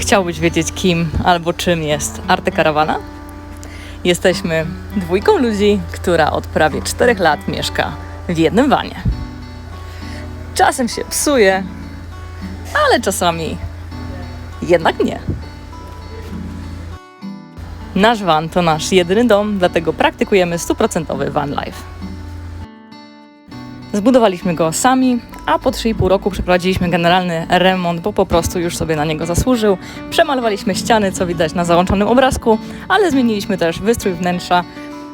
Chciałbyś wiedzieć kim albo czym jest Arte Karawana? Jesteśmy dwójką ludzi, która od prawie 4 lat mieszka w jednym wanie. Czasem się psuje, ale czasami jednak nie. Nasz van to nasz jedyny dom, dlatego praktykujemy stuprocentowy van life. Zbudowaliśmy go sami, a po 3,5 roku przeprowadziliśmy generalny remont, bo po prostu już sobie na niego zasłużył. Przemalowaliśmy ściany, co widać na załączonym obrazku, ale zmieniliśmy też wystrój wnętrza,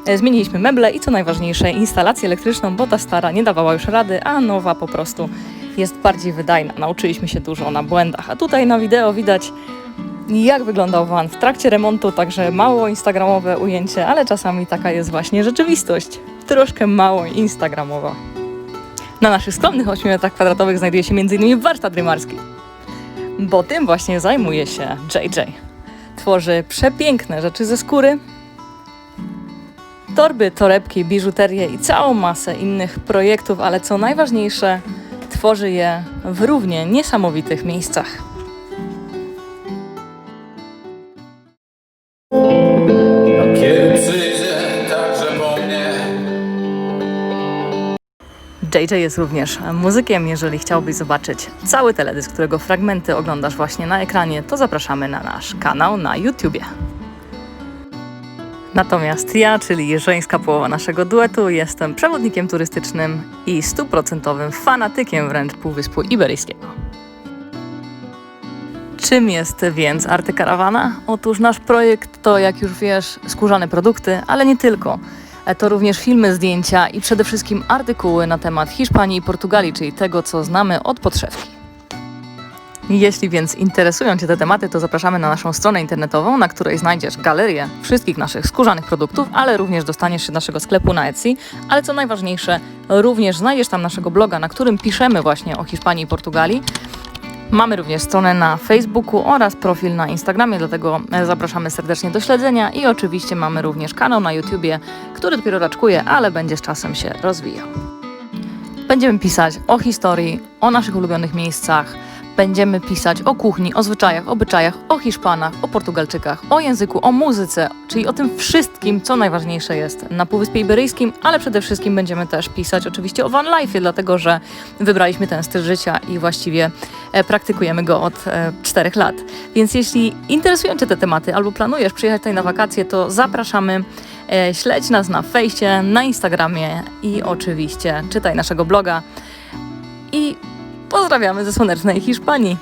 e, zmieniliśmy meble i co najważniejsze, instalację elektryczną, bo ta stara nie dawała już rady, a nowa po prostu jest bardziej wydajna. Nauczyliśmy się dużo na błędach, a tutaj na wideo widać jak wyglądał van w trakcie remontu, także mało instagramowe ujęcie, ale czasami taka jest właśnie rzeczywistość. Troszkę mało instagramowa. Na naszych skromnych 8 metrach kwadratowych znajduje się m.in. warsztat rymarski, bo tym właśnie zajmuje się JJ. Tworzy przepiękne rzeczy ze skóry, torby, torebki, biżuterię i całą masę innych projektów, ale co najważniejsze, tworzy je w równie niesamowitych miejscach. JJ jest również muzykiem. Jeżeli chciałbyś zobaczyć cały teledysk, którego fragmenty oglądasz właśnie na ekranie, to zapraszamy na nasz kanał na YouTubie. Natomiast ja, czyli żeńska połowa naszego duetu, jestem przewodnikiem turystycznym i stuprocentowym fanatykiem wręcz Półwyspu Iberyjskiego. Czym jest więc Arte Karawana? Otóż nasz projekt to, jak już wiesz, skórzane produkty, ale nie tylko. E, To również filmy, zdjęcia i przede wszystkim artykuły na temat Hiszpanii i Portugalii, czyli tego, co znamy od podszewki. Jeśli więc interesują Cię te tematy, to zapraszamy na naszą stronę internetową, na której znajdziesz galerię wszystkich naszych skórzanych produktów, ale również dostaniesz się do naszego sklepu na Etsy. Ale co najważniejsze, również znajdziesz tam naszego bloga, na którym piszemy właśnie o Hiszpanii i Portugalii. Mamy również stronę na Facebooku oraz profil na Instagramie, dlatego e, zapraszamy serdecznie do śledzenia i oczywiście mamy również kanał na YouTubie, który dopiero raczkuje, ale będzie z czasem się rozwijał. Będziemy pisać o historii, o naszych ulubionych miejscach, będziemy pisać o kuchni, o zwyczajach, obyczajach, o Hiszpanach, o Portugalczykach, o języku, o muzyce, czyli o tym wszystkim, co najważniejsze jest na Półwyspie Iberyjskim, ale przede wszystkim będziemy też pisać oczywiście o van life, dlatego że wybraliśmy ten styl życia i właściwie e, praktykujemy go od e, 4 lat. Więc jeśli interesują Cię te tematy albo planujesz przyjechać tutaj na wakacje, to zapraszamy. E, śledź nas na fejsie, na Instagramie i oczywiście czytaj naszego bloga. Pozdrawiamy ze słonecznej Hiszpanii.